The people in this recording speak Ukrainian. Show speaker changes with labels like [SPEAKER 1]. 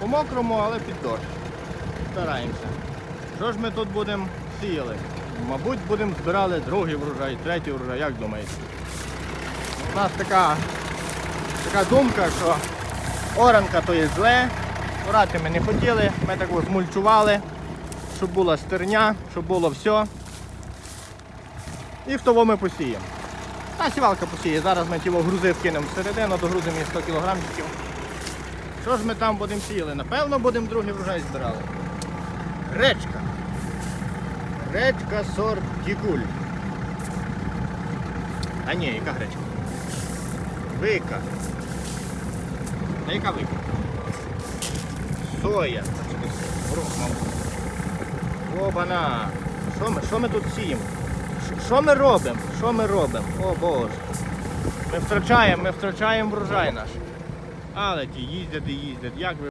[SPEAKER 1] По мокрому, але під дощ. Стараємося. Що ж ми тут будемо сіяли? Мабуть, будемо збирали другий врожай, третій врожай, як думаєте? У нас така, така думка, що оранка то є зле, орати ми не хотіли, ми так змульчували, щоб була стерня, щоб було все. І в того ми посіємо. Та сівалка посіє. Зараз ми ті грузи вкинемо всередину, догрузимо її 100 кілограмчиків. Що ж ми там будемо сіяли? Напевно, будемо другий врожай збирали. Гречка. Гречка сорт Дікуль. А ні, яка гречка? Вика. А яка вика? Соя. Обана. Що ми, що ми тут сіємо? Що ми робимо? Що ми робимо? О Боже. Ми втрачаємо, ми втрачаємо врожай наш. Але ті їздять і їздять. Як ви